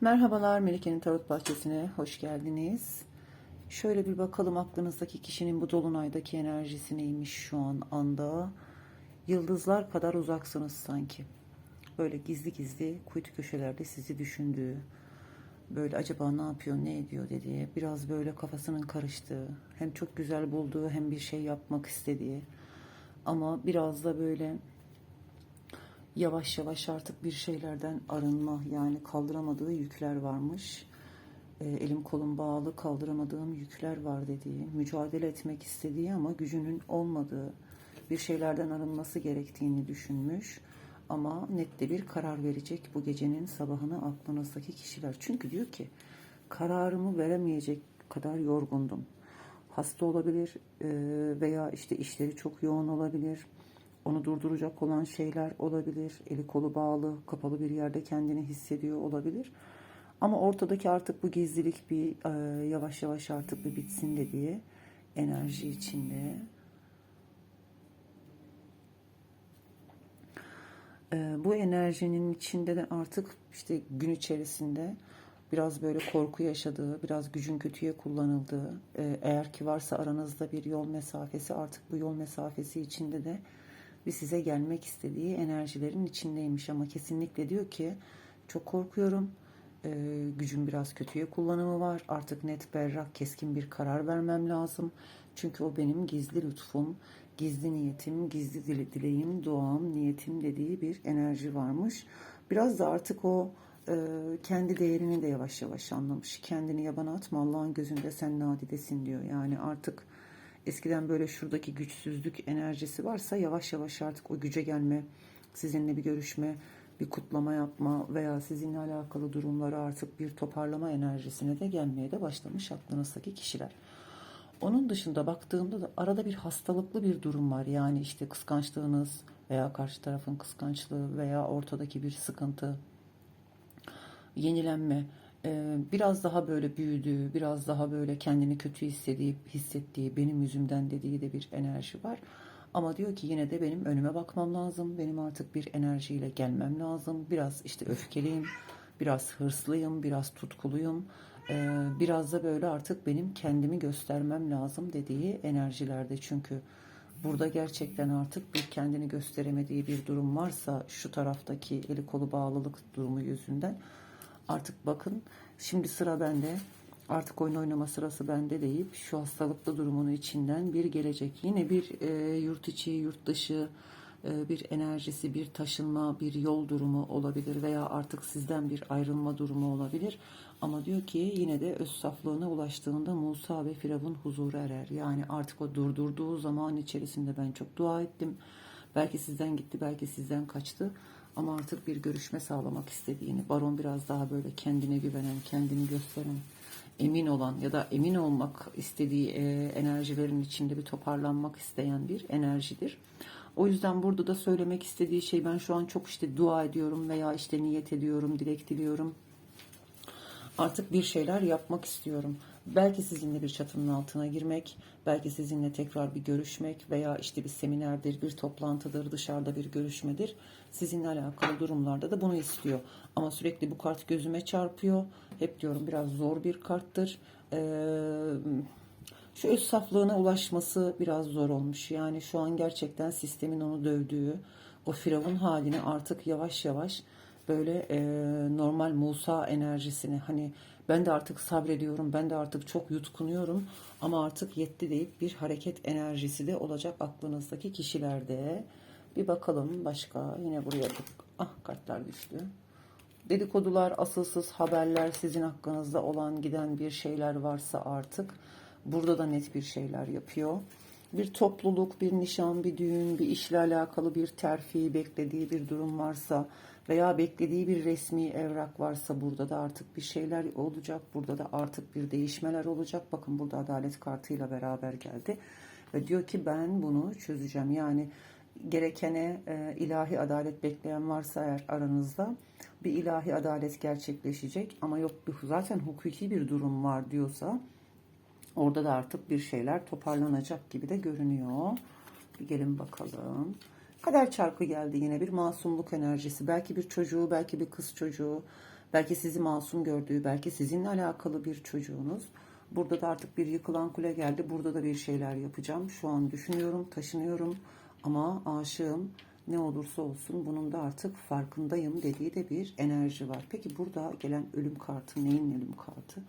Merhabalar Melike'nin Tarot Bahçesi'ne hoş geldiniz. Şöyle bir bakalım aklınızdaki kişinin bu dolunaydaki enerjisi neymiş şu an anda. Yıldızlar kadar uzaksınız sanki. Böyle gizli gizli kuytu köşelerde sizi düşündüğü, böyle acaba ne yapıyor ne ediyor dediği, biraz böyle kafasının karıştığı, hem çok güzel bulduğu hem bir şey yapmak istediği ama biraz da böyle yavaş yavaş artık bir şeylerden arınma yani kaldıramadığı yükler varmış. E, elim kolum bağlı kaldıramadığım yükler var dediği, mücadele etmek istediği ama gücünün olmadığı bir şeylerden arınması gerektiğini düşünmüş. Ama net de bir karar verecek bu gecenin sabahını aklınızdaki kişiler. Çünkü diyor ki kararımı veremeyecek kadar yorgundum. Hasta olabilir e, veya işte işleri çok yoğun olabilir onu durduracak olan şeyler olabilir. Eli kolu bağlı, kapalı bir yerde kendini hissediyor olabilir. Ama ortadaki artık bu gizlilik bir e, yavaş yavaş artık bir bitsin dediği enerji içinde. E, bu enerjinin içinde de artık işte gün içerisinde biraz böyle korku yaşadığı, biraz gücün kötüye kullanıldığı, e, eğer ki varsa aranızda bir yol mesafesi artık bu yol mesafesi içinde de bir size gelmek istediği enerjilerin içindeymiş ama kesinlikle diyor ki çok korkuyorum. Ee, gücün biraz kötüye kullanımı var. Artık net berrak keskin bir karar vermem lazım. Çünkü o benim gizli lütfum, gizli niyetim, gizli dile, dileğim, duam, niyetim dediği bir enerji varmış. Biraz da artık o e, kendi değerini de yavaş yavaş anlamış. Kendini yabana atma Allah'ın gözünde sen nadidesin diyor. Yani artık eskiden böyle şuradaki güçsüzlük enerjisi varsa yavaş yavaş artık o güce gelme, sizinle bir görüşme, bir kutlama yapma veya sizinle alakalı durumları artık bir toparlama enerjisine de gelmeye de başlamış aklınızdaki kişiler. Onun dışında baktığımda da arada bir hastalıklı bir durum var. Yani işte kıskançlığınız veya karşı tarafın kıskançlığı veya ortadaki bir sıkıntı, yenilenme, biraz daha böyle büyüdüğü, biraz daha böyle kendini kötü hissediği, hissettiği, benim yüzümden dediği de bir enerji var. Ama diyor ki yine de benim önüme bakmam lazım. Benim artık bir enerjiyle gelmem lazım. Biraz işte öfkeliyim, biraz hırslıyım, biraz tutkuluyum. Ee, biraz da böyle artık benim kendimi göstermem lazım dediği enerjilerde. Çünkü burada gerçekten artık bir kendini gösteremediği bir durum varsa şu taraftaki eli kolu bağlılık durumu yüzünden Artık bakın şimdi sıra bende. Artık oyun oynama sırası bende deyip şu hastalıklı durumunun içinden bir gelecek. Yine bir e, yurt içi, yurt dışı e, bir enerjisi, bir taşınma, bir yol durumu olabilir veya artık sizden bir ayrılma durumu olabilir. Ama diyor ki yine de öz saflığına ulaştığında Musa ve Firavun huzura erer. Yani artık o durdurduğu zaman içerisinde ben çok dua ettim. Belki sizden gitti, belki sizden kaçtı. Ama artık bir görüşme sağlamak istediğini, baron biraz daha böyle kendine güvenen, kendini gösteren, emin olan ya da emin olmak istediği e, enerjilerin içinde bir toparlanmak isteyen bir enerjidir. O yüzden burada da söylemek istediği şey ben şu an çok işte dua ediyorum veya işte niyet ediyorum, dilek diliyorum. Artık bir şeyler yapmak istiyorum. Belki sizinle bir çatının altına girmek, belki sizinle tekrar bir görüşmek veya işte bir seminerdir, bir toplantıdır, dışarıda bir görüşmedir. Sizinle alakalı durumlarda da bunu istiyor. Ama sürekli bu kart gözüme çarpıyor. Hep diyorum biraz zor bir karttır. Ee, şu öz saflığına ulaşması biraz zor olmuş. Yani şu an gerçekten sistemin onu dövdüğü, o firavun halini artık yavaş yavaş böyle e, normal Musa enerjisini hani ben de artık sabrediyorum, ben de artık çok yutkunuyorum ama artık yetti deyip bir hareket enerjisi de olacak aklınızdaki kişilerde. Bir bakalım başka yine buraya ah kartlar düştü. Dedikodular, asılsız haberler, sizin hakkınızda olan giden bir şeyler varsa artık burada da net bir şeyler yapıyor. Bir topluluk, bir nişan, bir düğün, bir işle alakalı bir terfi beklediği bir durum varsa veya beklediği bir resmi evrak varsa burada da artık bir şeyler olacak. Burada da artık bir değişmeler olacak. Bakın burada adalet kartıyla beraber geldi. Ve diyor ki ben bunu çözeceğim. Yani gerekene e, ilahi adalet bekleyen varsa eğer aranızda bir ilahi adalet gerçekleşecek ama yok zaten hukuki bir durum var diyorsa orada da artık bir şeyler toparlanacak gibi de görünüyor. Bir gelin bakalım. Kader çarkı geldi yine bir masumluk enerjisi. Belki bir çocuğu, belki bir kız çocuğu, Belki sizi masum gördüğü, belki sizinle alakalı bir çocuğunuz. Burada da artık bir yıkılan kule geldi. Burada da bir şeyler yapacağım. Şu an düşünüyorum, taşınıyorum ama aşığım. Ne olursa olsun bunun da artık farkındayım dediği de bir enerji var. Peki burada gelen ölüm kartı neyin ölüm kartı?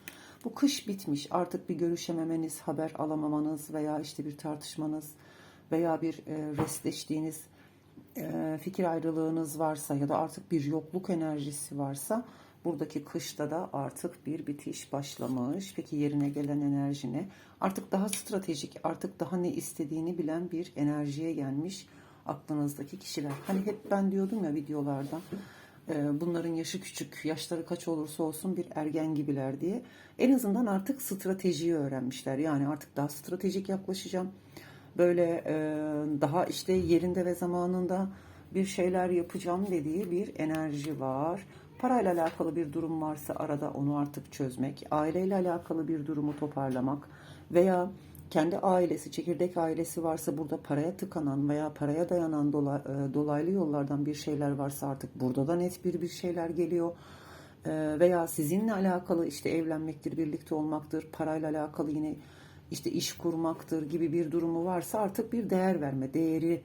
Bu kış bitmiş. Artık bir görüşememeniz, haber alamamanız veya işte bir tartışmanız veya bir e, restleştiğiniz fikir ayrılığınız varsa ya da artık bir yokluk enerjisi varsa buradaki kışta da artık bir bitiş başlamış. Peki yerine gelen enerji ne? Artık daha stratejik, artık daha ne istediğini bilen bir enerjiye gelmiş aklınızdaki kişiler. Hani hep ben diyordum ya videolarda bunların yaşı küçük, yaşları kaç olursa olsun bir ergen gibiler diye. En azından artık stratejiyi öğrenmişler. Yani artık daha stratejik yaklaşacağım böyle e, daha işte yerinde ve zamanında bir şeyler yapacağım dediği bir enerji var. Parayla alakalı bir durum varsa arada onu artık çözmek, aileyle alakalı bir durumu toparlamak veya kendi ailesi, çekirdek ailesi varsa burada paraya tıkanan veya paraya dayanan e, dolaylı yollardan bir şeyler varsa artık burada da net bir bir şeyler geliyor. E, veya sizinle alakalı işte evlenmektir, birlikte olmaktır, parayla alakalı yine işte iş kurmaktır gibi bir durumu varsa artık bir değer verme, değeri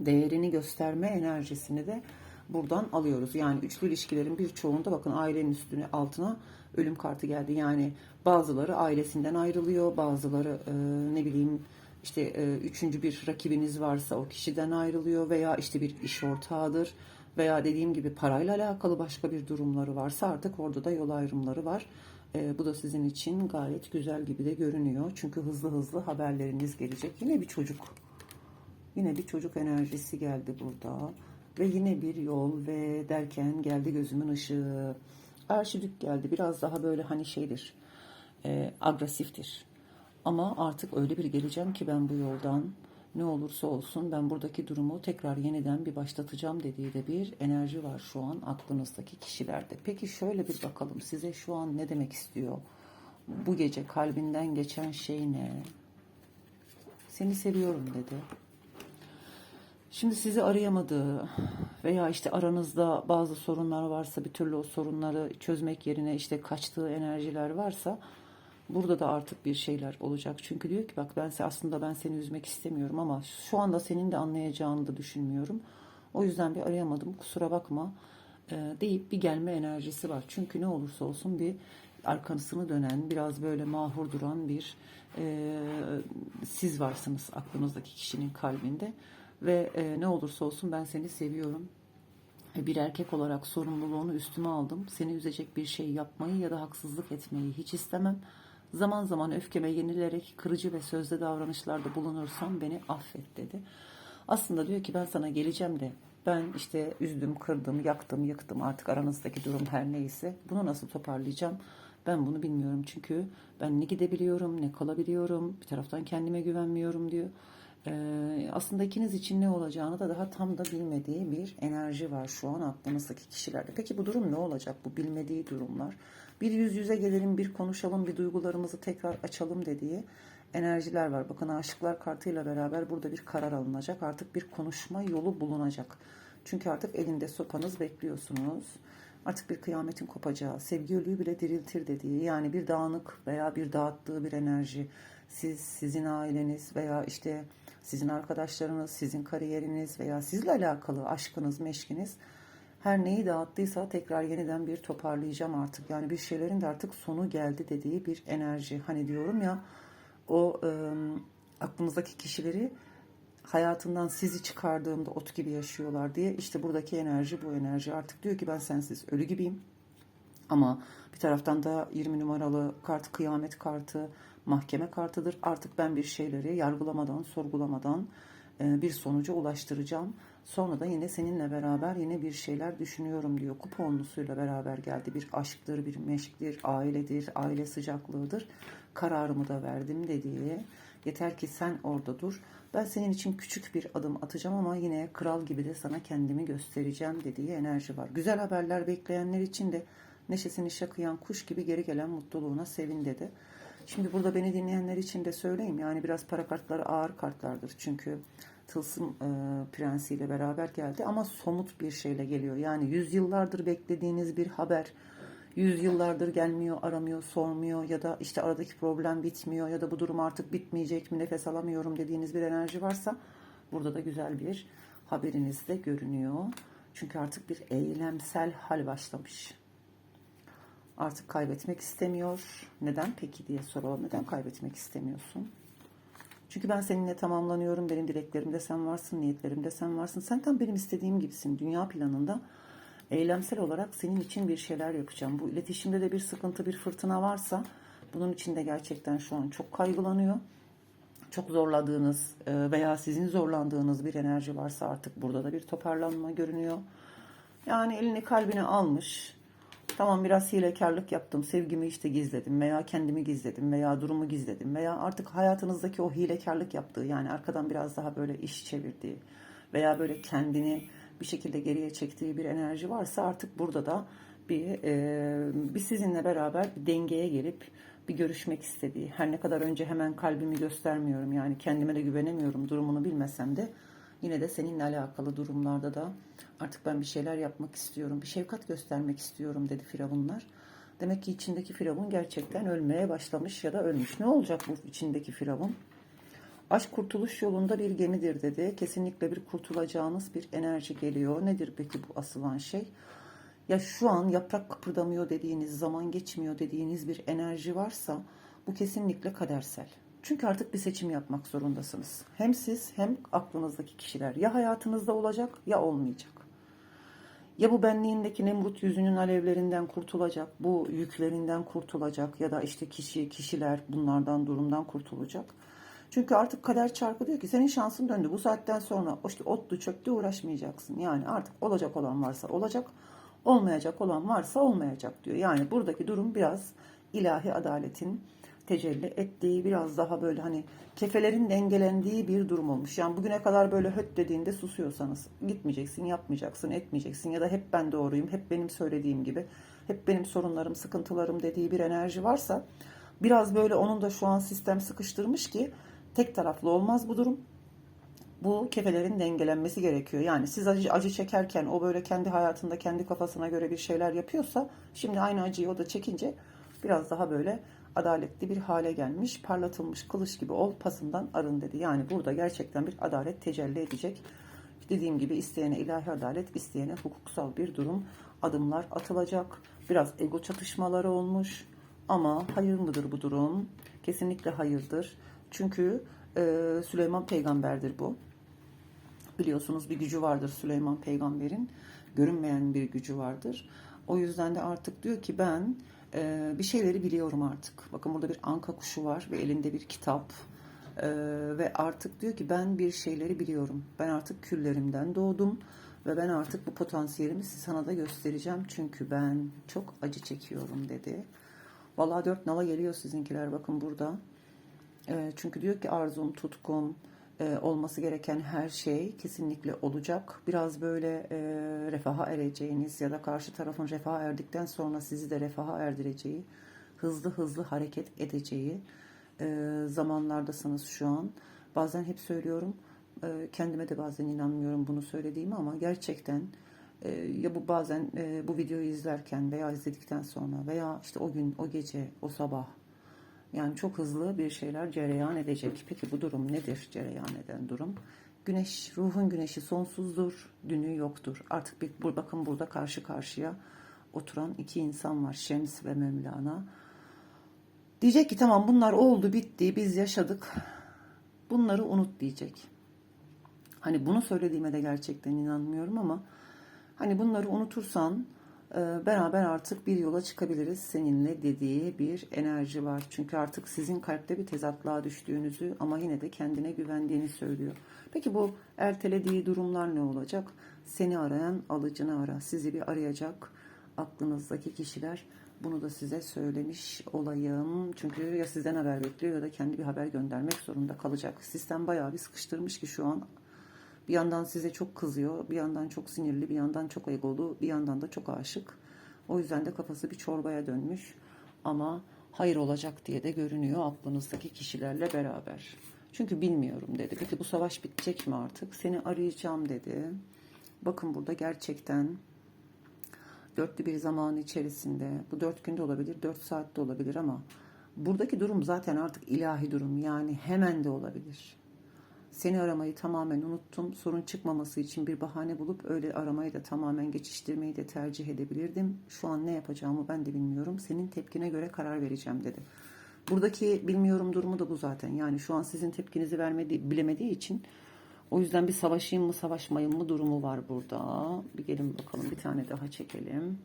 değerini gösterme enerjisini de buradan alıyoruz. Yani üçlü ilişkilerin birçoğunda bakın ailenin üstüne altına ölüm kartı geldi. Yani bazıları ailesinden ayrılıyor, bazıları e, ne bileyim işte e, üçüncü bir rakibiniz varsa o kişiden ayrılıyor veya işte bir iş ortağıdır veya dediğim gibi parayla alakalı başka bir durumları varsa artık orada da yol ayrımları var. E, bu da sizin için gayet güzel gibi de görünüyor. Çünkü hızlı hızlı haberleriniz gelecek. Yine bir çocuk. Yine bir çocuk enerjisi geldi burada. Ve yine bir yol ve derken geldi gözümün ışığı. Arşidük geldi. Biraz daha böyle hani şeydir. E, agresiftir. Ama artık öyle bir geleceğim ki ben bu yoldan ne olursa olsun ben buradaki durumu tekrar yeniden bir başlatacağım dediği de bir enerji var şu an aklınızdaki kişilerde. Peki şöyle bir bakalım size şu an ne demek istiyor? Bu gece kalbinden geçen şey ne? Seni seviyorum dedi. Şimdi sizi arayamadığı veya işte aranızda bazı sorunlar varsa bir türlü o sorunları çözmek yerine işte kaçtığı enerjiler varsa Burada da artık bir şeyler olacak. Çünkü diyor ki bak ben aslında ben seni üzmek istemiyorum ama şu anda senin de anlayacağını da düşünmüyorum. O yüzden bir arayamadım kusura bakma e, deyip bir gelme enerjisi var. Çünkü ne olursa olsun bir arkasını dönen biraz böyle mahur duran bir e, siz varsınız aklınızdaki kişinin kalbinde. Ve e, ne olursa olsun ben seni seviyorum. Bir erkek olarak sorumluluğunu üstüme aldım. Seni üzecek bir şey yapmayı ya da haksızlık etmeyi hiç istemem. Zaman zaman öfkeme yenilerek kırıcı ve sözde davranışlarda bulunursam beni affet dedi. Aslında diyor ki ben sana geleceğim de ben işte üzdüm, kırdım, yaktım, yıktım artık aranızdaki durum her neyse. Bunu nasıl toparlayacağım? Ben bunu bilmiyorum çünkü ben ne gidebiliyorum ne kalabiliyorum. Bir taraftan kendime güvenmiyorum diyor. Ee, aslında ikiniz için ne olacağını da daha tam da bilmediği bir enerji var şu an aklınızdaki kişilerde. Peki bu durum ne olacak? Bu bilmediği durumlar. Bir yüz yüze gelelim, bir konuşalım, bir duygularımızı tekrar açalım dediği enerjiler var. Bakın aşıklar kartıyla beraber burada bir karar alınacak. Artık bir konuşma yolu bulunacak. Çünkü artık elinde sopanız bekliyorsunuz. Artık bir kıyametin kopacağı, sevgi ölüyü bile diriltir dediği yani bir dağınık veya bir dağıttığı bir enerji. Siz, sizin aileniz veya işte sizin arkadaşlarınız, sizin kariyeriniz veya sizle alakalı aşkınız, meşkiniz her neyi dağıttıysa tekrar yeniden bir toparlayacağım artık. Yani bir şeylerin de artık sonu geldi dediği bir enerji. Hani diyorum ya o e, aklımızdaki kişileri hayatından sizi çıkardığımda ot gibi yaşıyorlar diye işte buradaki enerji bu enerji artık diyor ki ben sensiz ölü gibiyim. Ama bir taraftan da 20 numaralı kart kıyamet kartı mahkeme kartıdır. Artık ben bir şeyleri yargılamadan, sorgulamadan bir sonuca ulaştıracağım. Sonra da yine seninle beraber yine bir şeyler düşünüyorum diyor. Kuponlusuyla beraber geldi. Bir aşktır, bir meşktir, ailedir, aile sıcaklığıdır. Kararımı da verdim dediği. Yeter ki sen orada dur. Ben senin için küçük bir adım atacağım ama yine kral gibi de sana kendimi göstereceğim dediği enerji var. Güzel haberler bekleyenler için de neşesini şakıyan kuş gibi geri gelen mutluluğuna sevin dedi. Şimdi burada beni dinleyenler için de söyleyeyim. Yani biraz para kartları ağır kartlardır. Çünkü tılsım e, prensiyle beraber geldi ama somut bir şeyle geliyor. Yani yüzyıllardır beklediğiniz bir haber, yüzyıllardır gelmiyor, aramıyor, sormuyor ya da işte aradaki problem bitmiyor ya da bu durum artık bitmeyecek mi, nefes alamıyorum dediğiniz bir enerji varsa burada da güzel bir haberiniz de görünüyor. Çünkü artık bir eylemsel hal başlamış. Artık kaybetmek istemiyor. Neden peki diye soralım. Neden kaybetmek istemiyorsun? Çünkü ben seninle tamamlanıyorum. Benim dileklerimde sen varsın, niyetlerimde sen varsın. Sen tam benim istediğim gibisin. Dünya planında eylemsel olarak senin için bir şeyler yapacağım. Bu iletişimde de bir sıkıntı, bir fırtına varsa bunun içinde gerçekten şu an çok kaygılanıyor. Çok zorladığınız e, veya sizin zorlandığınız bir enerji varsa artık burada da bir toparlanma görünüyor. Yani elini kalbine almış. Tamam biraz hilekarlık yaptım. Sevgimi işte gizledim veya kendimi gizledim veya durumu gizledim veya artık hayatınızdaki o hilekarlık yaptığı yani arkadan biraz daha böyle iş çevirdiği veya böyle kendini bir şekilde geriye çektiği bir enerji varsa artık burada da bir, e, bir sizinle beraber bir dengeye gelip bir görüşmek istediği. Her ne kadar önce hemen kalbimi göstermiyorum yani kendime de güvenemiyorum durumunu bilmesem de yine de seninle alakalı durumlarda da artık ben bir şeyler yapmak istiyorum, bir şefkat göstermek istiyorum dedi firavunlar. Demek ki içindeki firavun gerçekten ölmeye başlamış ya da ölmüş. Ne olacak bu içindeki firavun? Aşk kurtuluş yolunda bir gemidir dedi. Kesinlikle bir kurtulacağınız bir enerji geliyor. Nedir peki bu asılan şey? Ya şu an yaprak kıpırdamıyor dediğiniz, zaman geçmiyor dediğiniz bir enerji varsa bu kesinlikle kadersel. Çünkü artık bir seçim yapmak zorundasınız. Hem siz hem aklınızdaki kişiler ya hayatınızda olacak ya olmayacak. Ya bu benliğindeki Nemrut yüzünün alevlerinden kurtulacak, bu yüklerinden kurtulacak ya da işte kişi, kişiler bunlardan durumdan kurtulacak. Çünkü artık kader çarkı diyor ki senin şansın döndü. Bu saatten sonra işte otlu çöktü uğraşmayacaksın. Yani artık olacak olan varsa olacak, olmayacak olan varsa olmayacak diyor. Yani buradaki durum biraz ilahi adaletin tecelli ettiği biraz daha böyle hani kefelerin dengelendiği bir durum olmuş. Yani bugüne kadar böyle höt dediğinde susuyorsanız gitmeyeceksin, yapmayacaksın, etmeyeceksin ya da hep ben doğruyum, hep benim söylediğim gibi, hep benim sorunlarım, sıkıntılarım dediği bir enerji varsa biraz böyle onun da şu an sistem sıkıştırmış ki tek taraflı olmaz bu durum. Bu kefelerin dengelenmesi gerekiyor. Yani siz acı, acı çekerken o böyle kendi hayatında kendi kafasına göre bir şeyler yapıyorsa şimdi aynı acıyı o da çekince biraz daha böyle adaletli bir hale gelmiş, parlatılmış kılıç gibi ol, pasından arın dedi. Yani burada gerçekten bir adalet tecelli edecek. Dediğim gibi isteyene ilahi adalet, isteyene hukuksal bir durum, adımlar atılacak. Biraz ego çatışmaları olmuş ama hayır mıdır bu durum? Kesinlikle hayırdır. Çünkü e, Süleyman peygamberdir bu. Biliyorsunuz bir gücü vardır Süleyman peygamberin. Görünmeyen bir gücü vardır. O yüzden de artık diyor ki ben ee, bir şeyleri biliyorum artık. Bakın burada bir anka kuşu var ve elinde bir kitap. Ee, ve artık diyor ki ben bir şeyleri biliyorum. Ben artık küllerimden doğdum ve ben artık bu potansiyelimi sana da göstereceğim. Çünkü ben çok acı çekiyorum dedi. Vallahi dört nala geliyor sizinkiler bakın burada. Ee, çünkü diyor ki arzum, tutkum, e, olması gereken her şey kesinlikle olacak. Biraz böyle e, refaha ereceğiniz ya da karşı tarafın refaha erdikten sonra sizi de refaha erdireceği, hızlı hızlı hareket edeceği e, zamanlardasınız şu an. Bazen hep söylüyorum, e, kendime de bazen inanmıyorum bunu söylediğimi ama gerçekten e, ya bu bazen e, bu videoyu izlerken veya izledikten sonra veya işte o gün, o gece, o sabah yani çok hızlı bir şeyler cereyan edecek. Peki bu durum nedir cereyan eden durum? Güneş, ruhun güneşi sonsuzdur, dünü yoktur. Artık bir, bu, bakın burada karşı karşıya oturan iki insan var. Şems ve Mevlana. Diyecek ki tamam bunlar oldu bitti biz yaşadık. Bunları unut diyecek. Hani bunu söylediğime de gerçekten inanmıyorum ama hani bunları unutursan beraber artık bir yola çıkabiliriz seninle dediği bir enerji var. Çünkü artık sizin kalpte bir tezatlığa düştüğünüzü ama yine de kendine güvendiğini söylüyor. Peki bu ertelediği durumlar ne olacak? Seni arayan alıcını ara. Sizi bir arayacak aklınızdaki kişiler. Bunu da size söylemiş olayım. Çünkü ya sizden haber bekliyor ya da kendi bir haber göndermek zorunda kalacak. Sistem bayağı bir sıkıştırmış ki şu an bir yandan size çok kızıyor, bir yandan çok sinirli, bir yandan çok egolu, bir yandan da çok aşık. O yüzden de kafası bir çorbaya dönmüş. Ama hayır olacak diye de görünüyor aklınızdaki kişilerle beraber. Çünkü bilmiyorum dedi. Peki bu savaş bitecek mi artık? Seni arayacağım dedi. Bakın burada gerçekten dörtlü bir zaman içerisinde bu dört günde olabilir, dört saatte olabilir ama buradaki durum zaten artık ilahi durum yani hemen de olabilir. Seni aramayı tamamen unuttum. Sorun çıkmaması için bir bahane bulup öyle aramayı da tamamen geçiştirmeyi de tercih edebilirdim. Şu an ne yapacağımı ben de bilmiyorum. Senin tepkine göre karar vereceğim dedi. Buradaki bilmiyorum durumu da bu zaten. Yani şu an sizin tepkinizi vermediği, bilemediği için o yüzden bir savaşayım mı savaşmayayım mı durumu var burada. Bir gelin bakalım bir tane daha çekelim.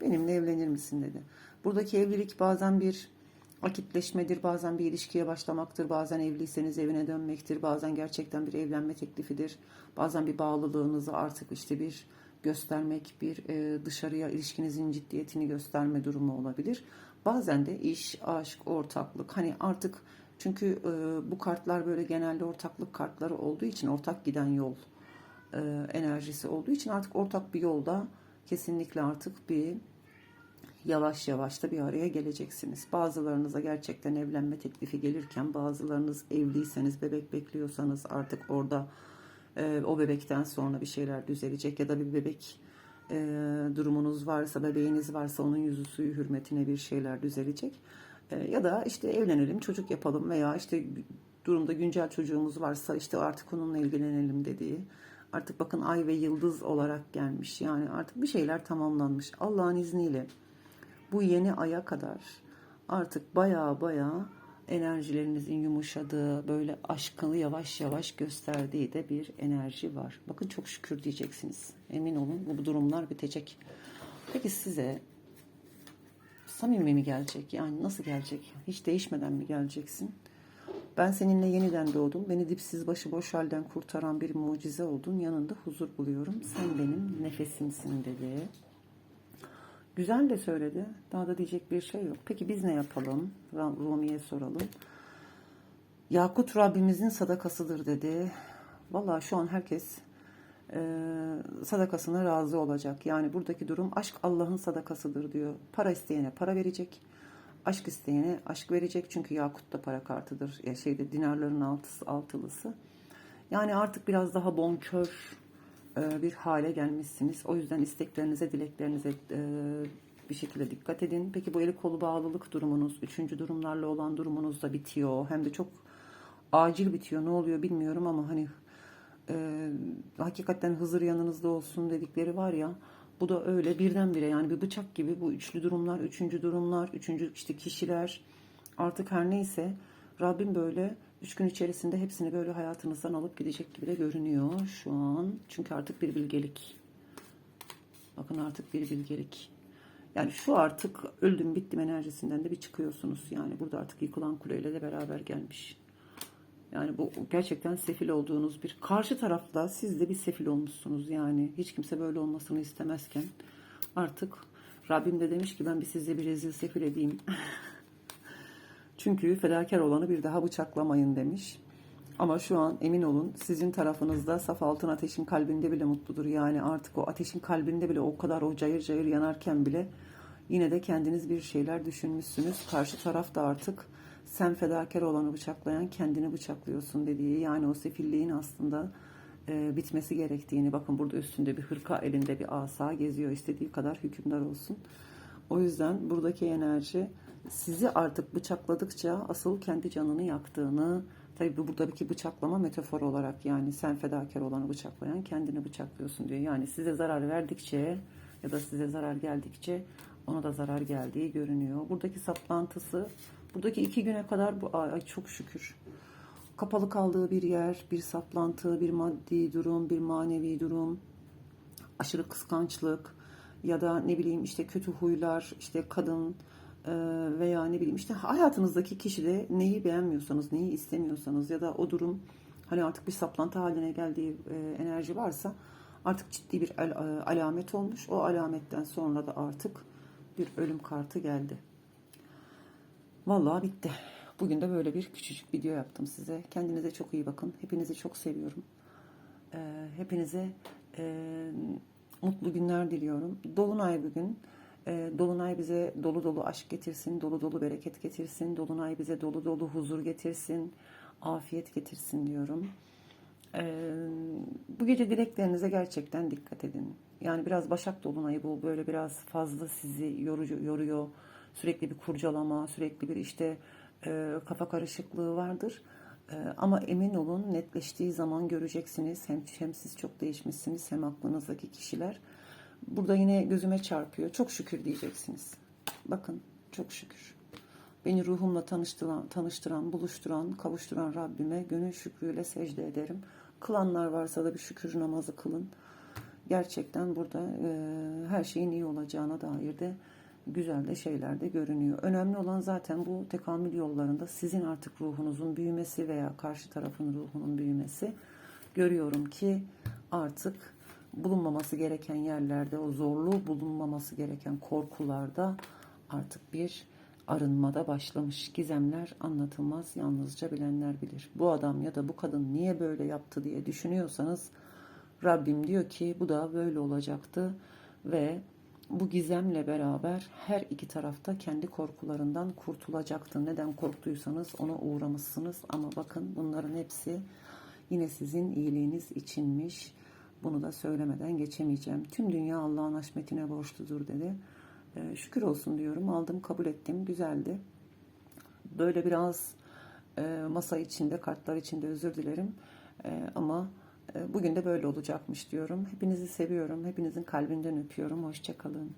Benimle evlenir misin dedi. Buradaki evlilik bazen bir akitleşmedir, bazen bir ilişkiye başlamaktır, bazen evliyseniz evine dönmektir, bazen gerçekten bir evlenme teklifidir, bazen bir bağlılığınızı artık işte bir göstermek, bir e, dışarıya ilişkinizin ciddiyetini gösterme durumu olabilir. Bazen de iş, aşk, ortaklık hani artık çünkü e, bu kartlar böyle genelde ortaklık kartları olduğu için ortak giden yol e, enerjisi olduğu için artık ortak bir yolda kesinlikle artık bir yavaş yavaş da bir araya geleceksiniz. Bazılarınıza gerçekten evlenme teklifi gelirken bazılarınız evliyseniz bebek bekliyorsanız artık orada e, o bebekten sonra bir şeyler düzelecek ya da bir bebek e, durumunuz varsa bebeğiniz varsa onun yüzü suyu hürmetine bir şeyler düzelecek. E, ya da işte evlenelim çocuk yapalım veya işte durumda güncel çocuğumuz varsa işte artık onunla ilgilenelim dediği. Artık bakın ay ve yıldız olarak gelmiş. Yani artık bir şeyler tamamlanmış. Allah'ın izniyle bu yeni aya kadar artık baya baya enerjilerinizin yumuşadığı, böyle aşkını yavaş yavaş gösterdiği de bir enerji var. Bakın çok şükür diyeceksiniz. Emin olun bu, durumlar bitecek. Peki size samimi mi gelecek? Yani nasıl gelecek? Hiç değişmeden mi geleceksin? Ben seninle yeniden doğdum. Beni dipsiz başıboş halden kurtaran bir mucize oldun. Yanında huzur buluyorum. Sen benim nefesimsin dedi. Güzel de söyledi. Daha da diyecek bir şey yok. Peki biz ne yapalım? Rumi'ye soralım. Yakut Rabbimizin sadakasıdır dedi. Vallahi şu an herkes e, sadakasına razı olacak. Yani buradaki durum aşk Allah'ın sadakasıdır diyor. Para isteyene para verecek. Aşk isteyene aşk verecek. Çünkü Yakut da para kartıdır. Ya şeyde dinarların altısı, altılısı. Yani artık biraz daha bonkör bir hale gelmişsiniz. O yüzden isteklerinize, dileklerinize e, bir şekilde dikkat edin. Peki bu eli kolu bağlılık durumunuz, üçüncü durumlarla olan durumunuz da bitiyor. Hem de çok acil bitiyor. Ne oluyor bilmiyorum ama hani e, hakikaten Hızır yanınızda olsun dedikleri var ya. Bu da öyle birdenbire yani bir bıçak gibi bu üçlü durumlar, üçüncü durumlar, üçüncü işte kişiler artık her neyse Rabbim böyle üç gün içerisinde hepsini böyle hayatınızdan alıp gidecek gibi de görünüyor şu an. Çünkü artık bir bilgelik. Bakın artık bir bilgelik. Yani şu artık öldüm bittim enerjisinden de bir çıkıyorsunuz. Yani burada artık yıkılan kuleyle de beraber gelmiş. Yani bu gerçekten sefil olduğunuz bir karşı tarafta siz de bir sefil olmuşsunuz yani. Hiç kimse böyle olmasını istemezken artık Rabbim de demiş ki ben bir size bir rezil sefil edeyim. Çünkü fedakar olanı bir daha bıçaklamayın demiş. Ama şu an emin olun sizin tarafınızda saf altın ateşin kalbinde bile mutludur. Yani artık o ateşin kalbinde bile o kadar o cayır cayır yanarken bile yine de kendiniz bir şeyler düşünmüşsünüz. Karşı taraf da artık sen fedakar olanı bıçaklayan kendini bıçaklıyorsun dediği yani o sefilliğin aslında e, bitmesi gerektiğini bakın burada üstünde bir hırka elinde bir asa geziyor istediği kadar hükümdar olsun. O yüzden buradaki enerji sizi artık bıçakladıkça asıl kendi canını yaktığını tabii bu buradaki bıçaklama metafor olarak yani sen fedakar olanı bıçaklayan kendini bıçaklıyorsun diyor. Yani size zarar verdikçe ya da size zarar geldikçe ona da zarar geldiği görünüyor. Buradaki saplantısı buradaki iki güne kadar bu ay çok şükür kapalı kaldığı bir yer, bir saplantı, bir maddi durum, bir manevi durum, aşırı kıskançlık ya da ne bileyim işte kötü huylar, işte kadın veya ne bileyim işte hayatınızdaki kişide neyi beğenmiyorsanız, neyi istemiyorsanız ya da o durum hani artık bir saplantı haline geldiği enerji varsa artık ciddi bir al- alamet olmuş. O alametten sonra da artık bir ölüm kartı geldi. Vallahi bitti. Bugün de böyle bir küçücük video yaptım size. Kendinize çok iyi bakın. Hepinizi çok seviyorum. Hepinize mutlu günler diliyorum. Dolunay bugün. Ee, Dolunay bize dolu dolu aşk getirsin, dolu dolu bereket getirsin. Dolunay bize dolu dolu huzur getirsin. afiyet getirsin diyorum. Ee, bu gece dileklerinize gerçekten dikkat edin. Yani biraz Başak Dolunay'ı bu böyle biraz fazla sizi yorucu, yoruyor. Sürekli bir kurcalama, sürekli bir işte e, kafa karışıklığı vardır. E, ama emin olun netleştiği zaman göreceksiniz. Hem, hem siz çok değişmişsiniz hem aklınızdaki kişiler. Burada yine gözüme çarpıyor. Çok şükür diyeceksiniz. Bakın çok şükür. Beni ruhumla tanıştıran, tanıştıran, buluşturan, kavuşturan Rabbime gönül şükrüyle secde ederim. Kılanlar varsa da bir şükür namazı kılın. Gerçekten burada e, her şeyin iyi olacağına dair de güzel de şeyler de görünüyor. Önemli olan zaten bu tekamül yollarında sizin artık ruhunuzun büyümesi veya karşı tarafın ruhunun büyümesi. Görüyorum ki artık bulunmaması gereken yerlerde, o zorluğu bulunmaması gereken korkularda artık bir arınmada başlamış gizemler anlatılmaz yalnızca bilenler bilir. Bu adam ya da bu kadın niye böyle yaptı diye düşünüyorsanız Rabbim diyor ki bu da böyle olacaktı ve bu gizemle beraber her iki tarafta kendi korkularından kurtulacaktı. Neden korktuysanız ona uğramışsınız ama bakın bunların hepsi yine sizin iyiliğiniz içinmiş. Bunu da söylemeden geçemeyeceğim. Tüm dünya Allah'ın haşmetine borçludur dedi. Ee, şükür olsun diyorum. Aldım, kabul ettim. Güzeldi. Böyle biraz e, masa içinde, kartlar içinde özür dilerim. E, ama e, bugün de böyle olacakmış diyorum. Hepinizi seviyorum. Hepinizin kalbinden öpüyorum. Hoşçakalın.